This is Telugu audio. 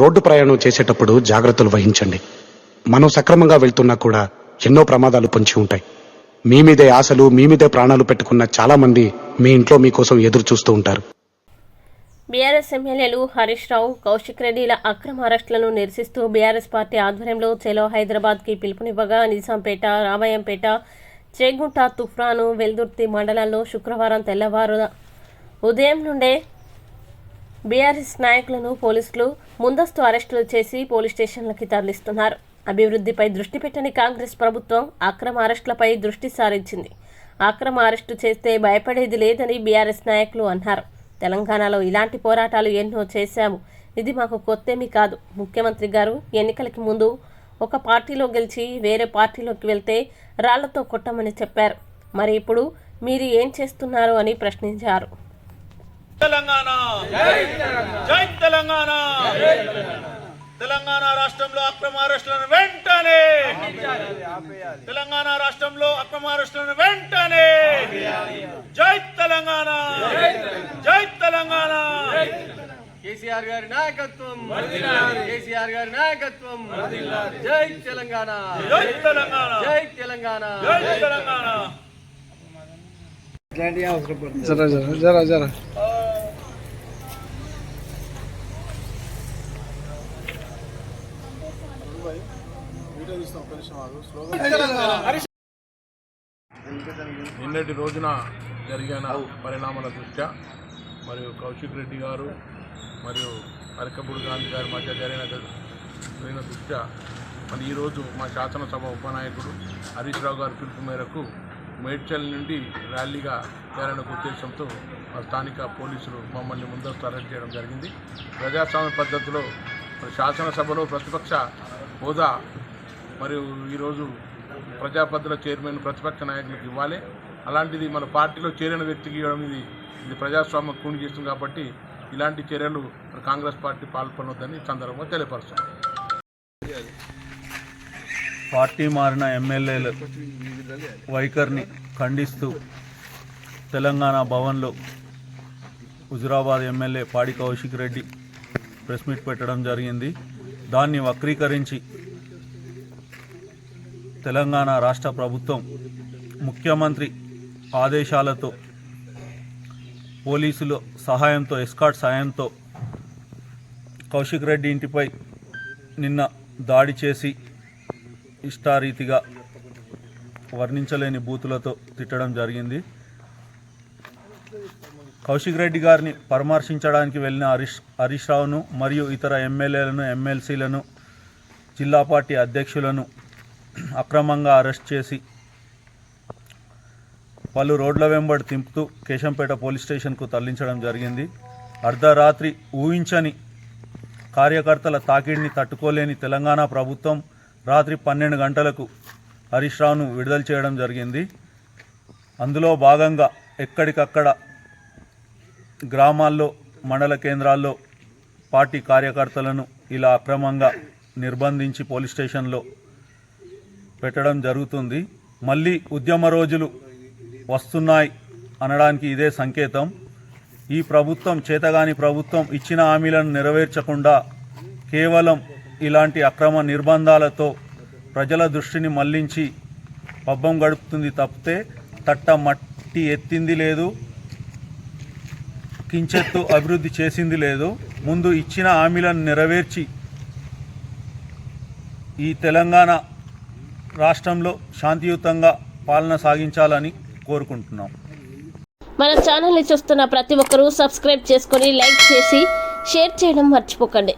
రోడ్డు ప్రయాణం చేసేటప్పుడు జాగ్రత్తలు వహించండి. మనం సక్రమంగా వెళ్తున్నా కూడా ఎన్నో ప్రమాదాలు పొంచి ఉంటాయి. మీ మీదే ఆశలు మీ మీదే ప్రాణాలు పెట్టుకున్న చాలామంది మీ ఇంట్లో మీకోసం ఎదురు చూస్తూ ఉంటారు. బీఆర్ఎస్ ఎమ్మెల్యేలు హరీష్ రావు కౌశిక్ రెడ్డిల అక్రమ అరెస్టులను నిరసిస్తూ బీఆర్ఎస్ పార్టీ ఆధ్వర్యంలో చెలో హైదరాబాద్కి పిలుపునివ్వగా నిజాంపేట రామాయంపేట చేగుంట తుఫ్రాను వెల్దుర్తి మండలాల్లో శుక్రవారం తెల్లవారు ఉదయం నుండే బీఆర్ఎస్ నాయకులను పోలీసులు ముందస్తు అరెస్టులు చేసి పోలీస్ స్టేషన్లకి తరలిస్తున్నారు. అభివృద్ధిపై దృష్టి పెట్టని కాంగ్రెస్ ప్రభుత్వం అక్రమ అరెస్టులపై దృష్టి సారించింది. అక్రమ అరెస్టు చేస్తే భయపడేది లేదని బీఆర్ఎస్ నాయకులు అన్నారు. తెలంగాణలో ఇలాంటి పోరాటాలు ఎన్నో చేశాము. ఇది మాకు కొత్తేమీ కాదు. ముఖ్యమంత్రి గారు ఎన్నికలకి ముందు ఒక పార్టీలో గెలిచి వేరే పార్టీలోకి వెళ్తే రాళ్ళతో కొట్టమని చెప్పారు. మరి ఇప్పుడు మీరు ఏం చేస్తున్నారు అని ప్రశ్నించారు. తెలంగాణ. జై తెలంగాణ. తెలంగాణ రాష్ట్రంలో అక్రమ అరెస్టులను వెంటనే. తెలంగాణ రాష్ట్రంలో అక్రమ అరెస్టులను వెంటనే. జై తెలంగాణ. జై తెలంగాణ. కేసీఆర్ గారి నాయకత్వం. కేసీఆర్ గారి నాయకత్వం. జై తెలంగాణ. జై తెలంగాణ. జై తెలంగాణ. జై తెలంగాణ. జరా జరా జరా. నిన్నటి రోజున జరిగిన పరిణామాల దృష్ట్యా మరియు కౌశిక్ రెడ్డి గారు మరియు అరకపూడి గాంధీ గారి మధ్య జరిగిన జరిగిన దృష్ట్యా మరి ఈరోజు మా శాసనసభ ఉపనాయకుడు హరీష్ రావు గారి పిలుపు మేరకు మేడ్చల్ నుండి ర్యాలీగా చేరణ ఉద్దేశంతో మా స్థానిక పోలీసులు మమ్మల్ని ముందస్తు అరెస్ట్ చేయడం జరిగింది. ప్రజాస్వామ్య పద్ధతిలో మరి శాసనసభలో ప్రతిపక్ష హోదా మరియు ఈరోజు ప్రజాపద్ధతుల చైర్మన్ ప్రతిపక్ష నాయకులకు ఇవ్వాలి. అలాంటిది మన పార్టీలో చేరిన వ్యక్తికి ఇవ్వడం ఇది ఇది ప్రజాస్వామ్యం కూని చేస్తుంది కాబట్టి ఇలాంటి చర్యలు కాంగ్రెస్ పార్టీ పాల్పడవద్దని సందర్భంగా తెలియపరుస్తాం పార్టీ మారిన ఎమ్మెల్యేల వైఖరిని ఖండిస్తూ తెలంగాణ భవన్లో హుజురాబాద్ ఎమ్మెల్యే పాడి కౌశిక్ రెడ్డి ప్రెస్ మీట్ పెట్టడం జరిగింది. దాన్ని వక్రీకరించి తెలంగాణ రాష్ట్ర ప్రభుత్వం ముఖ్యమంత్రి ఆదేశాలతో పోలీసుల సహాయంతో ఎస్కాట్ సహాయంతో కౌశిక్ రెడ్డి ఇంటిపై నిన్న దాడి చేసి ఇష్టారీతిగా వర్ణించలేని బూతులతో తిట్టడం జరిగింది. కౌశిక్ రెడ్డి గారిని పరామర్శించడానికి వెళ్ళిన హరీష్ హరీష్ రావును మరియు ఇతర ఎమ్మెల్యేలను ఎమ్మెల్సీలను జిల్లా పార్టీ అధ్యక్షులను అక్రమంగా అరెస్ట్ చేసి పలు రోడ్ల వెంబడి తింపుతూ కేశంపేట పోలీస్ స్టేషన్కు తరలించడం జరిగింది. అర్ధరాత్రి ఊహించని కార్యకర్తల తాకిడిని తట్టుకోలేని తెలంగాణ ప్రభుత్వం రాత్రి పన్నెండు గంటలకు హరీష్ రావును విడుదల చేయడం జరిగింది. అందులో భాగంగా ఎక్కడికక్కడ గ్రామాల్లో మండల కేంద్రాల్లో పార్టీ కార్యకర్తలను ఇలా అక్రమంగా నిర్బంధించి పోలీస్ స్టేషన్లో పెట్టడం జరుగుతుంది. మళ్ళీ ఉద్యమ రోజులు వస్తున్నాయి అనడానికి ఇదే సంకేతం. ఈ ప్రభుత్వం చేతగాని ప్రభుత్వం ఇచ్చిన హామీలను నెరవేర్చకుండా కేవలం ఇలాంటి అక్రమ నిర్బంధాలతో ప్రజల దృష్టిని మళ్ళించి పబ్బం గడుపుతుంది తప్పితే తట్ట మట్టి ఎత్తింది లేదు. కించెత్తు అభివృద్ధి చేసింది లేదు. ముందు ఇచ్చిన హామీలను నెరవేర్చి ఈ తెలంగాణ రాష్ట్రంలో శాంతియుతంగా పాలన సాగించాలని కోరుకుంటున్నాం. మన ఛానల్ని చూస్తున్న ప్రతి ఒక్కరూ సబ్స్క్రైబ్ చేసుకొని లైక్ చేసి షేర్ చేయడం మర్చిపోకండి.